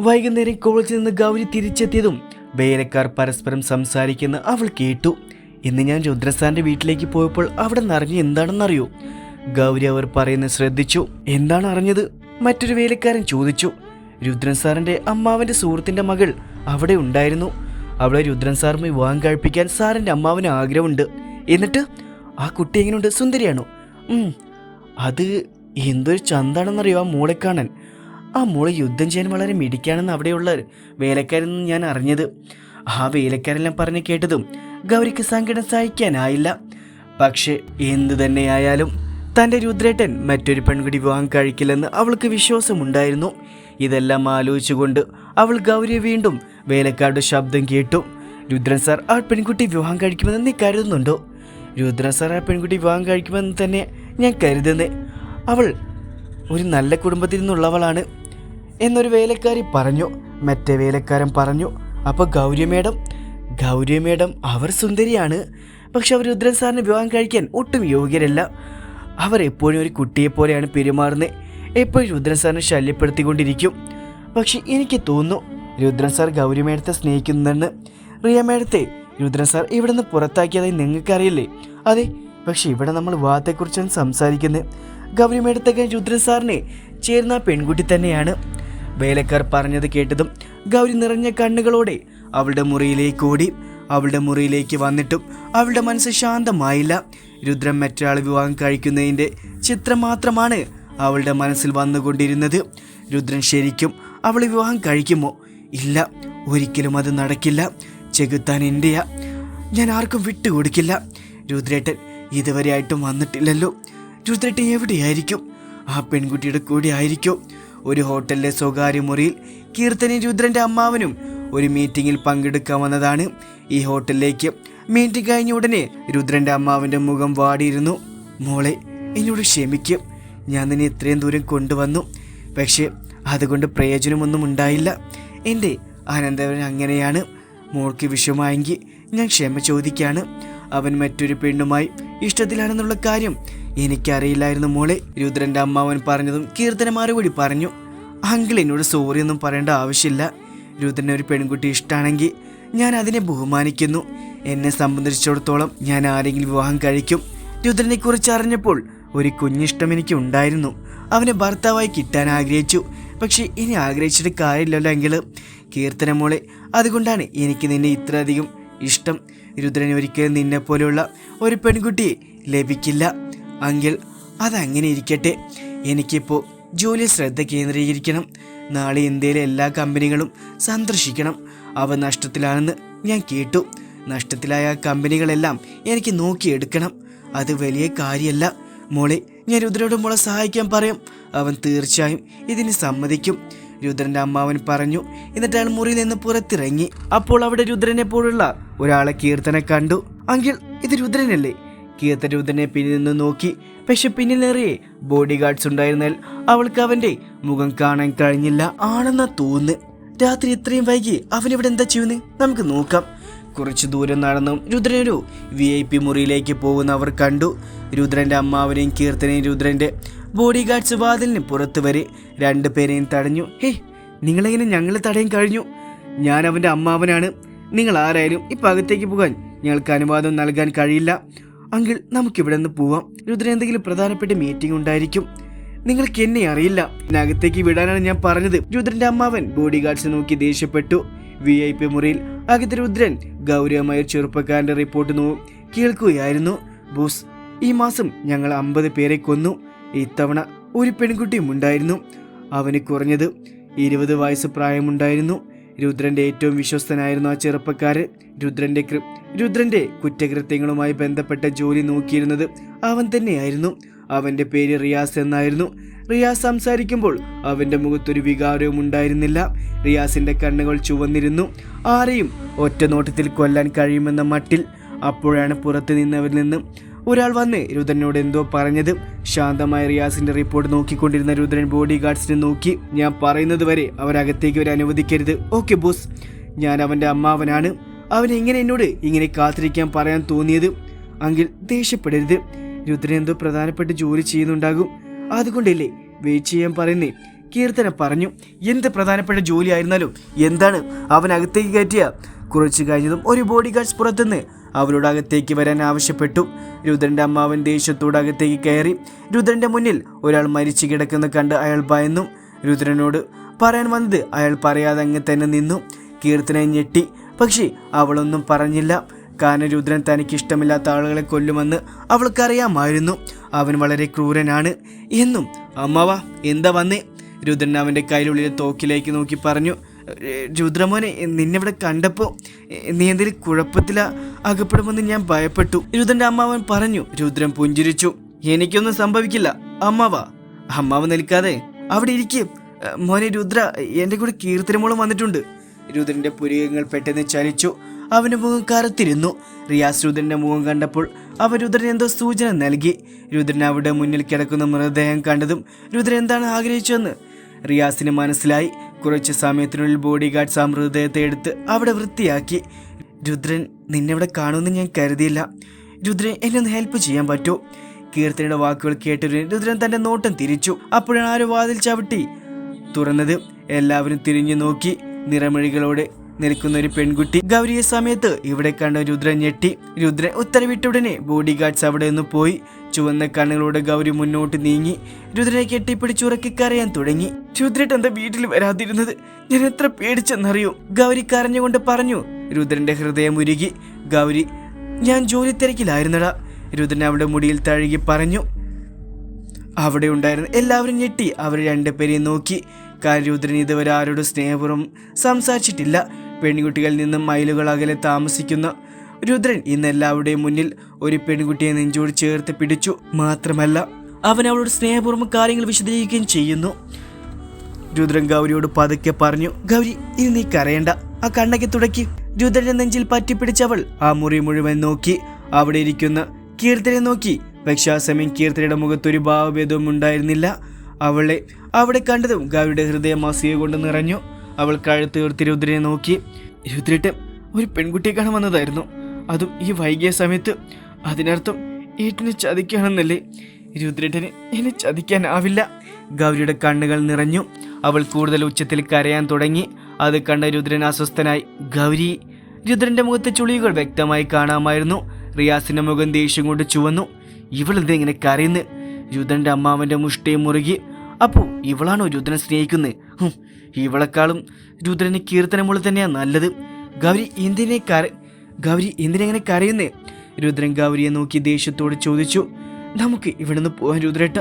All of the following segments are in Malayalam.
വൈകുന്നേരം കോളേജിൽ നിന്ന് ഗൗരി തിരിച്ചെത്തിയതും വേലക്കാർ പരസ്പരം സംസാരിക്കുന്ന അവൾ കേട്ടു. ഇന്ന് ഞാൻ രുദ്രസാന്റെ വീട്ടിലേക്ക് പോയപ്പോൾ അവിടെ നിറഞ്ഞ് എന്താണെന്നറിയോ? ഗൗരി അവർ പറയുന്നത് ശ്രദ്ധിച്ചു. എന്താണ് അറിഞ്ഞത്? മറ്റൊരു വേലക്കാരൻ ചോദിച്ചു. രുദ്രൻ സാറിന്റെ അമ്മാവന്റെ സുഹൃത്തിന്റെ മകൾ അവിടെ ഉണ്ടായിരുന്നു. അവളെ രുദ്രൻ സാറുമായി വിവാഹം കഴിപ്പിക്കാൻ സാറിന്റെ അമ്മാവിന് ആഗ്രഹമുണ്ട്. എന്നിട്ട് ആ കുട്ടി എങ്ങനെയുണ്ട് സുന്ദരിയാണോ? അത് എന്തൊരു ചന്താണെന്നറിയോ ആ മോളെ കാണാൻ. ആ മോളെ യുദ്ധം ചെയ്യാൻ വളരെ മിടിക്കാണെന്ന് അവിടെയുള്ള വേലക്കാരിൽ നിന്ന് ഞാൻ അറിഞ്ഞത്. ആ വേലക്കാരെല്ലാം പറഞ്ഞ് കേട്ടതും ഗൗരിക്ക് സങ്കടം സഹിക്കാനായില്ല. പക്ഷേ എന്തു തന്നെയായാലും തന്റെ രുദ്രേട്ടൻ മറ്റൊരു പെൺകുടി വിവാഹം കഴിക്കില്ലെന്ന് അവൾക്ക് വിശ്വാസമുണ്ടായിരുന്നു. ഇതെല്ലാം ആലോചിച്ചുകൊണ്ട് അവൾ ഗൗരിയെ വീണ്ടും വേലക്കാരുടെ ശബ്ദം കേട്ടു. രുദ്രൻ സാർ ആ പെൺകുട്ടി വിവാഹം കഴിക്കുമെന്ന് നീ കരുതുന്നുണ്ടോ? രുദ്രൻ സാർ ആ പെൺകുട്ടി വിവാഹം കഴിക്കുമെന്ന് തന്നെ ഞാൻ കരുതുന്നേ. അവൾ ഒരു നല്ല കുടുംബത്തിൽ നിന്നുള്ളവളാണ് എന്നൊരു വേലക്കാരി പറഞ്ഞു. മറ്റേ വേലക്കാരൻ പറഞ്ഞു അപ്പോൾ ഗൗരി മേഡം ഗൗരി മേഡം അവർ സുന്ദരിയാണ്. പക്ഷെ അവർ രുദ്രൻ സാറിന് വിവാഹം കഴിക്കാൻ ഒട്ടും യോഗ്യരല്ല. അവർ എപ്പോഴും ഒരു കുട്ടിയെപ്പോലെയാണ് പെരുമാറുന്നത് എപ്പോഴും രുദ്രൻ സാറിനെ ശല്യപ്പെടുത്തിക്കൊണ്ടിരിക്കും. പക്ഷെ എനിക്ക് തോന്നുന്നു രുദ്രൻ സാർ ഗൗരി മേഡത്തെ സ്നേഹിക്കുന്നുണ്ടെന്ന് റിയ മേഡത്തെ രുദ്രൻ സാർ ഇവിടെ നിന്ന് പുറത്താക്കിയതായി നിങ്ങൾക്കറിയില്ലേ? അതെ പക്ഷെ ഇവിടെ നമ്മൾ വിവാഹത്തെക്കുറിച്ചാണ് സംസാരിക്കുന്നത്. ഗൗരി മേഡത്തൊക്കെ രുദ്രൻ സാറിനെ ചേർന്ന പെൺകുട്ടി തന്നെയാണ്. വേലക്കാർ പറഞ്ഞത് കേട്ടതും ഗൗരി നിറഞ്ഞ കണ്ണുകളോടെ അവളുടെ മുറിയിലേക്ക് ഓടി അവളുടെ മുറിയിലേക്ക് വന്നിട്ടും അവളുടെ മനസ്സ് ശാന്തമായില്ല. രുദ്രൻ മറ്റൊരാൾ വിവാഹം കഴിക്കുന്നതിന്റെ ചിത്രം മാത്രമാണ് അവളുടെ മനസ്സിൽ വന്നുകൊണ്ടിരുന്നത്. രുദ്രൻ ശരിക്കും അവൾ വിവാഹം കഴിക്കുമോ? ഇല്ല ഒരിക്കലും അത് നടക്കില്ല. ചെകുത്താൻ എന്റെയാ ഞാൻ ആർക്കും വിട്ടുകൊടുക്കില്ല. രുദ്രേട്ടൻ ഇതുവരെ ആയിട്ടും വന്നിട്ടില്ലല്ലോ. രുദ്രേട്ടൻ എവിടെയായിരിക്കും? ആ പെൺകുട്ടിയുടെ കൂടെ ആയിരിക്കും? ഒരു ഹോട്ടലിലെ സ്വകാര്യ മുറിയിൽ കീർത്തനും രുദ്രന്റെ അമ്മാവനും ഒരു മീറ്റിങ്ങിൽ പങ്കെടുക്കാൻ വന്നതാണ്. ഈ ഹോട്ടലിലേക്ക് മീറ്റിംഗ് കഴിഞ്ഞ ഉടനെ രുദ്രന്റെ അമ്മാവന്റെ മുഖം വാടിയിരുന്നു. മോളെ എന്നോട് ക്ഷമിക്കും. ഞാൻ നിന്നെ ഇത്രയും ദൂരം കൊണ്ടുവന്നു. പക്ഷേ അതുകൊണ്ട് പ്രയോജനമൊന്നും ഉണ്ടായില്ല. എന്റെ അനന്തവൻ അങ്ങനെയാണ്. മോൾക്ക് വിഷമായെങ്കിൽ ഞാൻ ക്ഷമ ചോദിക്കാണ്. അവൻ മറ്റൊരു പെണ്ണുമായി ഇഷ്ടത്തിലാണെന്നുള്ള കാര്യം എനിക്കറിയില്ലായിരുന്നു മോളെ. രുദ്രന്റെ അമ്മാവൻ പറഞ്ഞതും കീർത്തന മറുപടി പറഞ്ഞു. അങ്കിൾ എന്നോട് സോറി ഒന്നും പറയേണ്ട ആവശ്യമില്ല. രുദ്രനെ ഒരു പെൺകുട്ടി ഇഷ്ടമാണെങ്കിൽ ഞാൻ അതിനെ ബഹുമാനിക്കുന്നു. എന്നെ സംബന്ധിച്ചിടത്തോളം ഞാൻ ആരെങ്കിലും വിവാഹം കഴിക്കും. രുദ്രനെക്കുറിച്ച് അറിഞ്ഞപ്പോൾ ഒരു കുഞ്ഞിഷ്ടം എനിക്ക് ഉണ്ടായിരുന്നു. അവനെ ഭർത്താവായി കിട്ടാൻ ആഗ്രഹിച്ചു. പക്ഷെ ഇനി ആഗ്രഹിച്ചിട്ട് കാര്യമില്ലല്ലോ എങ്കിൽ കീർത്തന മോളെ അതുകൊണ്ടാണ് എനിക്ക് നിന്നെ ഇത്രയധികം ഇഷ്ടം. രുദ്രന് ഒരിക്കലും നിന്നെ പോലെയുള്ള ഒരു പെൺകുട്ടിയെ ലഭിക്കില്ല. അങ്കിൽ അതങ്ങനെ ഇരിക്കട്ടെ. എനിക്കിപ്പോൾ ജോലി ശ്രദ്ധ കേന്ദ്രീകരിക്കണം. നാളെ ഇന്ത്യയിലെ എല്ലാ കമ്പനികളും സന്ദർശിക്കണം. അവ നഷ്ടത്തിലാണെന്ന് ഞാൻ കേട്ടു. നഷ്ടത്തിലായ കമ്പനികളെല്ലാം എനിക്ക് നോക്കിയെടുക്കണം. അത് വലിയ കാര്യമല്ല. മോളെ ഞാൻ രുദ്രയോട് മോളെ സഹായിക്കാൻ പറയാം. അവൻ തീർച്ചയായും ഇതിന് സമ്മതിക്കും. രുദ്രന്റെ അമ്മാവൻ പറഞ്ഞു എന്നിട്ട് അയാൾ മുറിയിൽ നിന്ന് പുറത്തിറങ്ങി. അപ്പോൾ അവിടെ രുദ്രനെ പോലുള്ള ഒരാളെ കീർത്തനെ കണ്ടു. അങ്കിൽ ഇത് രുദ്രനല്ലേ? കീർത്തൻ രുദ്രനെ പിന്നിൽ നിന്ന് നോക്കി. പക്ഷെ പിന്നിൽ നിറയെ ബോഡി ഗാർഡ്സ് ഉണ്ടായിരുന്നാൽ അവൾക്ക് അവന്റെ മുഖം കാണാൻ കഴിഞ്ഞില്ല ആണെന്നാ തോന്നുന്നു. രാത്രി ഇത്രയും വൈകി അവൻ ഇവിടെ എന്താ ചെയ്യുന്നത് നമുക്ക് നോക്കാം. കുറച്ചു ദൂരം നടന്നും രുദ്രനൊരു വി ഐ പി മുറിയിലേക്ക് പോകുന്നവർ കണ്ടു. രുദ്രന്റെ അമ്മാവനെയും കീർത്തനെയും രുദ്രന്റെ ബോഡി ഗാർഡ്സ് വാതിലിന് പുറത്തു വരെ രണ്ടുപേരെയും തടഞ്ഞു. ഹേ നിങ്ങളെങ്ങനെ ഞങ്ങളെ തടയാൻ കഴിഞ്ഞു? ഞാൻ അവന്റെ അമ്മാവനാണ്. നിങ്ങൾ ആരായാലും ഈ അകത്തേക്ക് പോകാൻ ഞങ്ങൾക്ക് അനുവാദം നൽകാൻ കഴിയില്ല. അങ്കിൾ നമുക്കിവിടെ നിന്ന് പോവാം. രുദ്രൻ എന്തെങ്കിലും പ്രധാനപ്പെട്ട മീറ്റിംഗ് ഉണ്ടായിരിക്കും. നിങ്ങൾക്ക് എന്നെ അറിയില്ല. അകത്തേക്ക് വിടാനാണ് ഞാൻ പറഞ്ഞത്. രുദ്രന്റെ അമ്മാവൻ ബോഡി ഗാർഡ്സ് നോക്കി ദേഷ്യപ്പെട്ടു. വി ഐ പി മുറിയിൽ അഗതിരുദ്രൻ രുദ്രൻ ഗൗരവമായ ചെറുപ്പക്കാരന്റെ റിപ്പോർട്ട് നോ കേൾക്കുകയായിരുന്നു. ബോസ് ഈ മാസം ഞങ്ങൾ അമ്പത് പേരെ കൊന്നു. ഇത്തവണ ഒരു പെൺകുട്ടിയും ഉണ്ടായിരുന്നു. അവന് കുറഞ്ഞത് ഇരുപത് വയസ്സ് പ്രായമുണ്ടായിരുന്നു. രുദ്രന്റെ ഏറ്റവും വിശ്വസ്തനായിരുന്നു ആ ചെറുപ്പക്കാരൻ രുദ്രന്റെ രുദ്രന്റെ കുറ്റകൃത്യങ്ങളുമായി ബന്ധപ്പെട്ട ജോലി നോക്കിയിരുന്നത് അവൻ തന്നെയായിരുന്നു. അവന്റെ പേര് റിയാസ് എന്നായിരുന്നു. റിയാസ് സംസാരിക്കുമ്പോൾ അവന്റെ മുഖത്തൊരു വികാരവും ഉണ്ടായിരുന്നില്ല. റിയാസിന്റെ കണ്ണുകൾ ചുവന്നിരുന്നു. ആരെയും ഒറ്റ നോട്ടത്തിൽ കൊല്ലാൻ കഴിയുമെന്ന മട്ടിൽ അപ്പോഴാണ് പുറത്തു നിന്നവരിൽ നിന്ന് ഒരാൾ വന്ന് രുദ്രനോട് എന്തോ പറഞ്ഞത്. ശാന്തമായ റിയാസിന്റെ റിപ്പോർട്ട് നോക്കിക്കൊണ്ടിരുന്ന രുദ്രൻ ബോഡി ഗാർഡ്സിനെ നോക്കി. ഞാൻ പറയുന്നത് വരെ അവരകത്തേക്ക് വരെ അനുവദിക്കരുത്. Okay boss. ഞാൻ അവന്റെ അമ്മാവനാണ്. അവൻ എങ്ങനെ എന്നോട് ഇങ്ങനെ കാത്തിരിക്കാൻ പറയാൻ തോന്നിയത്? അങ്കിൽ ദേഷ്യപ്പെടരുത്. രുദ്രൻ എന്തോ പ്രധാനപ്പെട്ട ജോലി ചെയ്യുന്നുണ്ടാകും. അതുകൊണ്ടല്ലേ വെയിറ്റ് ചെയ്യാൻ പറയുന്നേ. കീർത്തന പറഞ്ഞു എന്ത് പ്രധാനപ്പെട്ട ജോലി ആയിരുന്നാലും എന്താണ് അവൻ അകത്തേക്ക് കയറ്റിയ? കുറച്ചു കഴിഞ്ഞതും ഒരു ബോഡി ഗാർഡ്സ് പുറത്തുനിന്ന് അവരോട് അകത്തേക്ക് വരാൻ ആവശ്യപ്പെട്ടു. രുദ്രന്റെ അമ്മാവൻ ദേഷ്യത്തോട് അകത്തേക്ക് കയറി രുദ്രന്റെ മുന്നിൽ ഒരാൾ മരിച്ചു കിടക്കുന്ന കണ്ട് അയാൾ ഭയന്നു. രുദ്രനോട് പറയാൻ വന്നത് അയാൾ പറയാതെ അങ്ങ് തന്നെ നിന്നു. കീർത്തനെ ഞെട്ടി പക്ഷേ അവളൊന്നും പറഞ്ഞില്ല. കാരണം രുദ്രൻ തനിക്ക് ഇഷ്ടമില്ലാത്ത ആളുകളെ കൊല്ലുമെന്ന് അവൾക്കറിയാമായിരുന്നു. അവൻ വളരെ ക്രൂരനാണ്. എന്നും അമ്മാവ എന്താ വന്നേ? രുദ്രൻ അവന്റെ കയ്യിലുള്ളിലെ തോക്കിലേക്ക് നോക്കി പറഞ്ഞു രുദ്രമോനെ നിന്നിവിടെ കണ്ടപ്പോൾ നീ എന്തെങ്കിലും കുഴപ്പത്തില അകപ്പെടുമെന്ന് ഞാൻ ഭയപ്പെട്ടു. രുദ്രന്റെ അമ്മാവൻ പറഞ്ഞു രുദ്രൻ പുഞ്ചിരിച്ചു എനിക്കൊന്നും സംഭവിക്കില്ല അമ്മാവ അമ്മാവ് നിൽക്കാതെ അവിടെ ഇരിക്കും. മോനെ രുദ്ര എന്റെ കൂടെ കീർത്തനമോളം വന്നിട്ടുണ്ട്. രുദ്രന്റെ പുരികങ്ങൾ പെട്ടെന്ന് ചലിച്ചു അവന്റെ മുഖം കറുത്തിരുന്നു. റിയാസ് രുദ്രന്റെ മുഖം കണ്ടപ്പോൾ അവൻ രുദ്രൻ എന്തോ സൂചന നൽകി. രുദ്രൻ അവിടെ മുന്നിൽ കിടക്കുന്ന മൃതദേഹം കണ്ടതും രുദ്രൻ എന്താണ് ആഗ്രഹിച്ചതെന്ന് റിയാസിന് മനസ്സിലായി. കുറച്ച് സമയത്തിനുള്ളിൽ ബോഡി ഗാർഡ്സ് ആ മൃതദേഹത്തെ എടുത്ത് അവിടെ വൃത്തിയാക്കി. രുദ്രൻ നിന്നെവിടെ കാണുമെന്ന് ഞാൻ കരുതിയില്ല. രുദ്രൻ എന്നെ ഒന്ന് ഹെൽപ്പ് ചെയ്യാൻ പറ്റുമോ കീർത്തനയുടെ വാക്കുകൾ കേട്ടൊരു രുദ്രൻ തന്റെ നോട്ടം തിരിച്ചു. അപ്പോഴാണ് ആരോ വാതിൽ ചവിട്ടി തുറന്നത്. എല്ലാവരും തിരിഞ്ഞു നോക്കി. നിറമിഴികളോടെ നിൽക്കുന്ന ഒരു പെൺകുട്ടി ഗൗരിയെ സമയത്ത് ഇവിടെ കണ്ട രുദ്രൻ ഞെട്ടി. രുദ്രൻ ഉത്തരവിട്ട ഉടനെ ബോഡി ഗാർഡ്സ് അവിടെ നിന്ന് പോയി. ചുവന്ന കണ്ണുകളോട് ഗൗരി മുന്നോട്ട് നീങ്ങി. രുദ്രനെ കെട്ടിപ്പിടിച്ചുറക്കി കരയാൻ തുടങ്ങി. രുദ്രട്ട് എന്താ വീട്ടിൽ വരാതിരുന്നത്? ഞാൻ എത്ര പേടിച്ചെന്നറിയോ? ഗൗരി കരഞ്ഞുകൊണ്ട് പറഞ്ഞു. രുദ്രന്റെ ഹൃദയം ഉരുകി. ഗൗരി ഞാൻ ജോലി തിരക്കിലായിരുന്നടാ. രുദ്രൻ അവിടെ മുടിയിൽ തഴുകി പറഞ്ഞു. അവിടെ ഉണ്ടായിരുന്ന എല്ലാവരും ഞെട്ടി. അവർ രണ്ടുപേരെയും നോക്കി. കാര്യം രുദ്രൻ ഇതുവരെ ആരോടും സ്നേഹപൂർവം സംസാരിച്ചിട്ടില്ല. പെൺകുട്ടികളിൽ നിന്നും മൈലുകൾ അകലെ താമസിക്കുന്ന രുദ്രൻ ഇന്ന് എല്ലാവരുടെയും മുന്നിൽ ഒരു പെൺകുട്ടിയെ നെഞ്ചോട് ചേർത്ത് പിടിച്ചു. മാത്രമല്ല അവൻ അവളോട് സ്നേഹപൂർവം കാര്യങ്ങൾ വിശദീകരിക്കുകയും ചെയ്യുന്നു. രുദ്രൻ ഗൗരിയോട് പതുക്കെ പറഞ്ഞു ഗൗരി ഇനി നീ കരയണ്ട. ആ കണ്ണൊക്കെ തുടക്കി. രുദ്രന്റെ നെഞ്ചിൽ പറ്റിപ്പിടിച്ചവൾ ആ മുറി മുഴുവൻ നോക്കി. അവിടെ ഇരിക്കുന്ന കീർത്തനെ നോക്കി. പക്ഷെ ആ സമയം കീർത്തനയുടെ മുഖത്തൊരു ഭാവഭേദവും ഉണ്ടായിരുന്നില്ല. അവളെ അവിടെ കണ്ടതും ഗൗരിയുടെ ഹൃദയം അസൂയ കൊണ്ട് നിറഞ്ഞു. അവൾ കഴുത്ത് രുദ്രനെ നോക്കി. രുദ്രട്ട് ഒരു പെൺകുട്ടിയെ കാണാൻ വന്നതായിരുന്നു. അതും ഈ വൈകിയ സമയത്ത്. അതിനർത്ഥം ഏട്ടനെ ചതിക്കുകയാണെന്നല്ലേ? രുദ്രേട്ടന് എന്നെ ചതിക്കാനാവില്ല. ഗൗരിയുടെ കണ്ണുകൾ നിറഞ്ഞു. അവൾ കൂടുതൽ ഉച്ചത്തിൽ കരയാൻ തുടങ്ങി. അത് കണ്ട രുദ്രൻ അസ്വസ്ഥനായി ഗൗരി രുദ്രന്റെ മുഖത്തെ ചുളിയുകൾ വ്യക്തമായി കാണാമായിരുന്നു. റിയാസിന്റെ മുഖം ദേഷ്യം കൊണ്ട് ചുവന്നു. ഇവൾ ഇങ്ങനെ കരയുന്നു? രുദ്രന്റെ അമ്മാവന്റെ മുഷ്ടിയെ മുറുകി. അപ്പോ ഇവളാണോ രുദ്രൻ സ്നേഹിക്കുന്നത് ഇവളെക്കാളും രുദ്രന് കീർത്തനമുള്ള തന്നെയാണ് നല്ലത്. ഗൗരി എന്തിനെ കര ഗൗരി എന്തിനെങ്ങനെ കരയുന്നേ? രുദ്രൻ ഗൗരിയെ നോക്കി ദേഷ്യത്തോട് ചോദിച്ചു നമുക്ക് ഇവിടുന്ന് പോകാൻ രുദ്രേട്ട.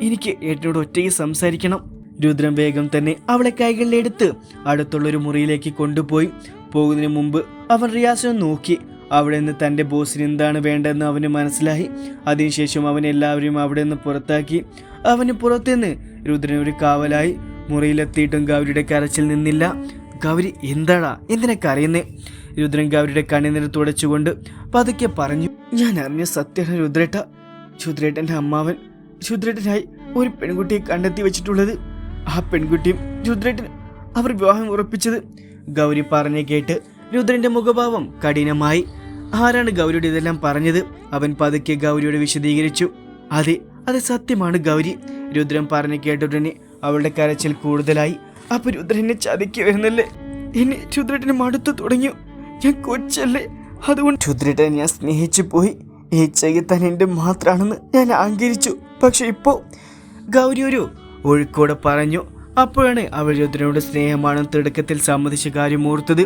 എനിക്ക് ഏട്ടനോട് ഒറ്റയ്ക്ക് സംസാരിക്കണം. രുദ്രൻ വേഗം തന്നെ അവളെ കൈകളിലെടുത്ത് അടുത്തുള്ളൊരു മുറിയിലേക്ക് കൊണ്ടുപോയി. പോകുന്നതിന് മുമ്പ് അവൻ റിയാസിനെ നോക്കി. അവിടെ നിന്ന് തന്റെ ബോസിന് എന്താണ് വേണ്ടതെന്ന് അവന് മനസ്സിലായി. അതിനുശേഷം അവൻ എല്ലാവരെയും അവിടെ നിന്ന് പുറത്താക്കി. അവന് പുറത്തുനിന്ന് രുദ്രൻ ഒരു കാവലായി. മുറിയിലെത്തിയിട്ടും ഗൗരിയുടെ കരച്ചിൽ നിന്നില്ല. ഗൗരി എന്താടാ? എന്തിനാ കരയുന്നേ? രുദ്രൻ ഗൗരിയുടെ കണ്ണിനിര് തുടച്ചുകൊണ്ട് പതുക്കെ പറഞ്ഞു ഞാൻ അറിഞ്ഞ സത്യമാണ് രുദ്രേട്ട. രുദ്രേട്ടന്റെ അമ്മാവൻ രുദ്രേട്ടനായി ഒരു പെൺകുട്ടിയെ കണ്ടെത്തി വെച്ചിട്ടുള്ളത് ആ പെൺകുട്ടിയും രുദ്രേട്ടൻ അവർ വിവാഹം ഉറപ്പിച്ചത്. ഗൗരി പറഞ്ഞു കേട്ട് രുദ്രന്റെ മുഖഭാവം കഠിനമായി. ആരാണ് ഗൗരിയുടെ ഇതെല്ലാം പറഞ്ഞത്? അവൻ പതുക്കെ ഗൗരിയോട് വിശദീകരിച്ചു അതെ അത് സത്യമാണ് ഗൗരി. രുദ്രൻ പറഞ്ഞു കേട്ടുടനെ അവളുടെ കരച്ചിൽ കൂടുതലായി. അപ്പൊ രുദ്രനെ ചതിക്ക് വരുന്നല്ലേ എന്നെ രുദ്രേട്ടന് മടുത്തു തുടങ്ങിയോ? ഞാൻ കൊച്ചല്ലേ. അതുകൊണ്ട് രുദ്രേട്ടനെ ഞാൻ സ്നേഹിച്ചു പോയി. ഈ ചെയ്യത്താൻ എന്റെ മാത്രാണെന്ന് ഞാൻ അംഗീകരിച്ചു. പക്ഷെ ഇപ്പോ ഗൗരി ഒരു ഒഴുക്കോടെ പറഞ്ഞു അപ്പോഴാണ് അവൾ രുദ്രനോട് സ്നേഹമാണെന്ന് തിടുക്കത്തിൽ സമ്മതിച്ച കാര്യം ഓർത്തത്.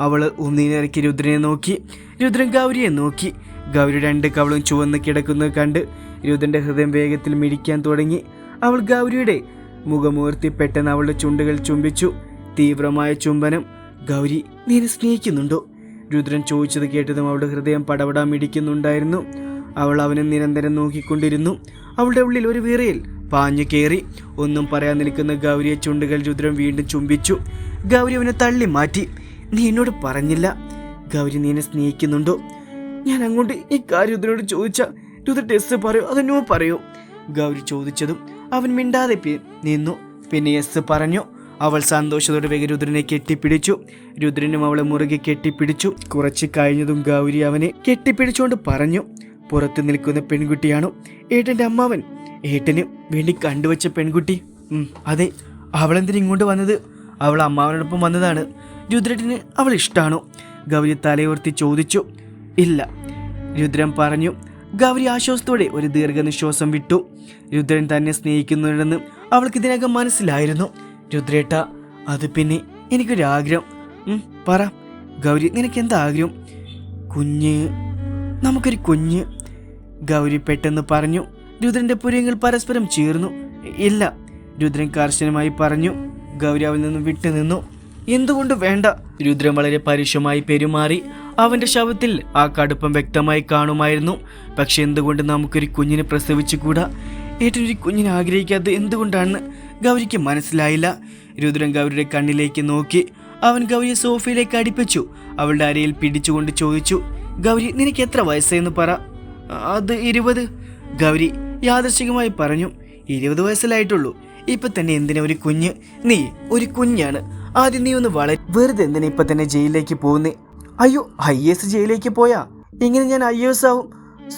അവൾ ഒന്നിനിറക്കി രുദ്രനെ നോക്കി. രുദ്രൻ ഗൗരിയെ നോക്കി. ഗൗരി രണ്ട് കവളും ചുവന്ന് കിടക്കുന്നത് കണ്ട് രുദ്രന്റെ ഹൃദയം വേഗത്തിൽ മിടിക്കാൻ തുടങ്ങി. അവൾ ഗൗരിയുടെ മുഖമൂർത്തി പെട്ടെന്ന് അവളുടെ ചുണ്ടുകൾ ചുംബിച്ചു. തീവ്രമായ ചുംബനം. ഗൗരി നീ സ്നേഹിക്കുന്നുണ്ടോ? രുദ്രൻ ചോദിച്ചത് കേട്ടതും അവളുടെ ഹൃദയം പടപടാം ഇടിക്കുന്നുണ്ടായിരുന്നു അവൾ അവനെ നിരന്തരം നോക്കിക്കൊണ്ടിരുന്നു. അവളുടെ ഉള്ളിൽ ഒരു വിറയിൽ. പാഞ്ഞു കയറി ഒന്നും പറയാൻ നിൽക്കുന്ന ഗൗരിയെ ചുണ്ടുകൾ രുദ്രൻ വീണ്ടും ചുംബിച്ചു. ഗൗരി അവനെ തള്ളി മാറ്റി. നീ എന്നോട് പറഞ്ഞില്ല. ഗൗരി നീ എന്നെ സ്നേഹിക്കുന്നുണ്ടോ? ഞാൻ അങ്ങോട്ട് ഈ കാര്യം രുദ്രനോട് ചോദിച്ചാൽ രുദ്ര ടെസ്റ്റ് പറയോ. അതെന്നോ പറയോ. ഗൗരി ചോദിച്ചതും അവൻ മിണ്ടാതെ നിന്നു. പിന്നെ യെസ് പറഞ്ഞു അവൾ സന്തോഷത്തോടെ വേഗം രുദ്രനെ കെട്ടിപ്പിടിച്ചു. രുദ്രനും അവളെ മുറുകെ കെട്ടിപ്പിടിച്ചു. കുറച്ച് കഴിഞ്ഞതും ഗൗരി അവനെ കെട്ടിപ്പിടിച്ചുകൊണ്ട് പറഞ്ഞു പുറത്ത് നിൽക്കുന്ന പെൺകുട്ടിയാണോ ഏട്ടന്റെ അമ്മാവൻ? ഏട്ടന് വേണ്ടി കണ്ടുവച്ച പെൺകുട്ടി. അതെ അവളെന്തിനു ഇങ്ങോട്ട് വന്നത്? അവൾ അമ്മാവനോടൊപ്പം വന്നതാണ്. രുദ്രന് അവൾ ഇഷ്ടമാണോ ഗൗരി തലയോർത്തി ചോദിച്ചു ഇല്ല. രുദ്രൻ പറഞ്ഞു ഗൗരി ആശ്വാസത്തോടെ ഒരു ദീർഘനിശ്വാസം വിട്ടു. രുദ്രൻ തന്നെ സ്നേഹിക്കുന്നുണ്ടെന്ന് അവൾക്ക് ഇതിനകം മനസ്സിലായിരുന്നു. രുദ്രേട്ട അത് പിന്നെ എനിക്കൊരാഗ്രഹം. പറ. ഗൗരി നിനക്ക് എന്താ ആഗ്രഹം കുഞ്ഞ് നമുക്കൊരു കുഞ്ഞ്. ഗൗരി പെട്ടെന്ന് പറഞ്ഞു. രുദ്രന്റെ പുര്യങ്ങൾ പരസ്പരം ചേർന്നു. ഇല്ല രുദ്രൻ കർശനമായി പറഞ്ഞു. ഗൗരി അവൽ നിന്നും വിട്ടുനിന്നു. എന്തുകൊണ്ട് വേണ്ട? രുദ്രൻ വളരെ പരുഷമായി പെരുമാറി. അവന്റെ ശവത്തിൽ ആ കടുപ്പം വ്യക്തമായി കാണുമായിരുന്നു. പക്ഷെ എന്തുകൊണ്ട് നമുക്കൊരു കുഞ്ഞിനെ പ്രസവിച്ചുകൂടാ? ഒരു കുഞ്ഞിനെ ആഗ്രഹിക്കാത്തത് എന്തുകൊണ്ടാണെന്ന് ഗൗരിക്ക് മനസ്സിലായില്ല. രുദ്രൻ ഗൗരിയുടെ കണ്ണിലേക്ക് നോക്കി. അവൻ ഗൗരിയെ സോഫയിലേക്ക് അടിപ്പിച്ചു. അവളുടെ അരയിൽ പിടിച്ചുകൊണ്ട് ചോദിച്ചു ഗൗരി നിനക്ക് എത്ര വയസ്സെന്ന് പറ. അത് ഇരുപത്. ഗൗരി യാദർശികമായി പറഞ്ഞു ഇരുപത് വയസ്സിലായിട്ടുള്ളൂ. ഇപ്പൊ തന്നെ എന്തിനാ ഒരു കുഞ്ഞ്? നീ ഒരു കുഞ്ഞാണ്. ആദ്യം നീ ഒന്ന് വളരെ വെറുതെ എന്തിനാ ഇപ്പൊ തന്നെ ജയിലിലേക്ക് പോകുന്നേ? അയ്യോ ഐ എസ് ജയിലേക്ക് പോയാ? ഇങ്ങനെ ഞാൻ ഐ എസ് ആവും.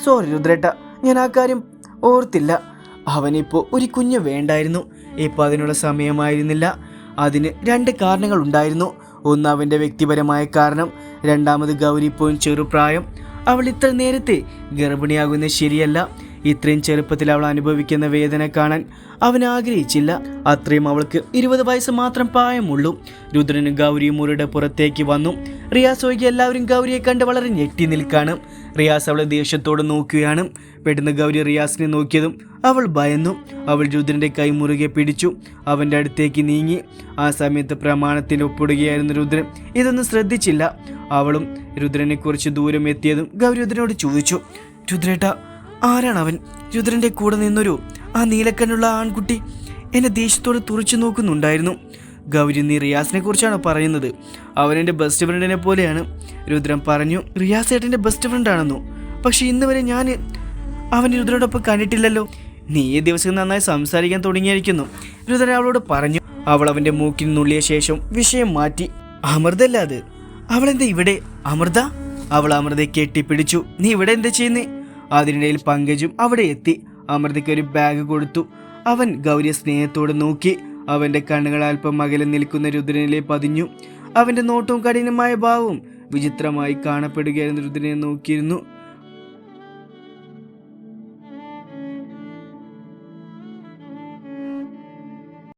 സോറി രുദ്രേട്ട. ഞാൻ ആ കാര്യം ഓർത്തില്ല. അവനിപ്പോൾ ഒരു കുഞ്ഞ് വേണ്ടായിരുന്നു. ഇപ്പോൾ അതിനുള്ള സമയമായിരുന്നില്ല. അതിന് രണ്ട് കാരണങ്ങൾ ഉണ്ടായിരുന്നു. ഒന്ന് അവന്റെ വ്യക്തിപരമായ കാരണം. രണ്ടാമത് ഗൗരി ചെറുപ്രായം. അവൾ ഇത്ര നേരത്തെ ഗർഭിണിയാകുന്നത് ശരിയല്ല. ഇത്രയും ചെറുപ്പത്തിൽ അവൾ അനുഭവിക്കുന്ന വേദന കാണാൻ അവൻ ആഗ്രഹിച്ചില്ല. അത്രയും അവൾക്ക് ഇരുപത് വയസ്സ് മാത്രം പ്രായമുള്ളൂ. രുദ്രനും ഗൗരിയും മുറിയുടെ പുറത്തേക്ക് വന്നു. റിയാസ് ഒഴികെ എല്ലാവരും ഗൗരിയെ കണ്ട് വളരെ ഞെട്ടി നിൽക്കാണ്. റിയാസ് അവളെ ദേഷ്യത്തോട് നോക്കുകയാണ്. പെട്ടെന്ന് ഗൗരി റിയാസിനെ നോക്കിയതും അവൾ ഭയന്നു. അവൾ രുദ്രന്റെ കൈ മുറുകെ പിടിച്ചു. അവന്റെ അടുത്തേക്ക് നീങ്ങി. ആ സമയത്ത് പ്രമാണത്തിൽ ഒപ്പിടുകയായിരുന്നു രുദ്രൻ ഇതൊന്നും ശ്രദ്ധിച്ചില്ല. അവളും രുദ്രനെ കുറിച്ച് ദൂരം എത്തിയതും ഗൗരി രുദ്രനോട് ചോദിച്ചു രുദ്രേട്ട ആരാണ് അവൻ? രുദ്രന്റെ കൂടെ നിന്നൊരു ആ നീലക്കണ്ണുള്ള ആൺകുട്ടി എന്നെ ദേഷ്യത്തോടെ തുറച്ചു നോക്കുന്നുണ്ടായിരുന്നു. ഗൗരി നീ റിയാസിനെ കുറിച്ചാണ് പറയുന്നത്? അവൻ എന്റെ ബെസ്റ്റ് ഫ്രണ്ടിനെ പോലെയാണ്. രുദ്രൻ പറഞ്ഞു റിയാസ് ഏട്ടന്റെ ബെസ്റ്റ് ഫ്രണ്ടാണെന്നു പക്ഷെ ഇന്ന് വരെ ഞാൻ അവൻ രുദ്രനോടൊപ്പം കണ്ടിട്ടില്ലല്ലോ. നീ ഈ ദിവസം നന്നായി സംസാരിക്കാൻ തുടങ്ങിയിരിക്കുന്നു. രുദ്രൻ അവളോട് പറഞ്ഞു അവൾ അവന്റെ മൂക്കിൽ നുള്ളിയ ശേഷം വിഷയം മാറ്റി. അമൃതല്ല അത്. അവളെന്താ ഇവിടെ? അമൃത? അവൾ അമൃതയെ കെട്ടിപ്പിടിച്ചു. നീ ഇവിടെ എന്താ ചെയ്യുന്നേ? അതിനിടയിൽ പങ്കജും അവിടെ എത്തി. അമൃതയ്ക്ക് ഒരു ബാഗ് കൊടുത്തു. അവൻ ഗൗരിയെ സ്നേഹത്തോടെ നോക്കി. അവന്റെ കണ്ണുകൾ അല്പം അകലെ നിൽക്കുന്ന രുദ്രനിലെ പതിഞ്ഞു. അവന്റെ നോട്ടവും കഠിനമായ ഭാവവും വിചിത്രമായി കാണപ്പെടുകയായിരുന്നു രുദ്രനെ നോക്കിയിരുന്നു.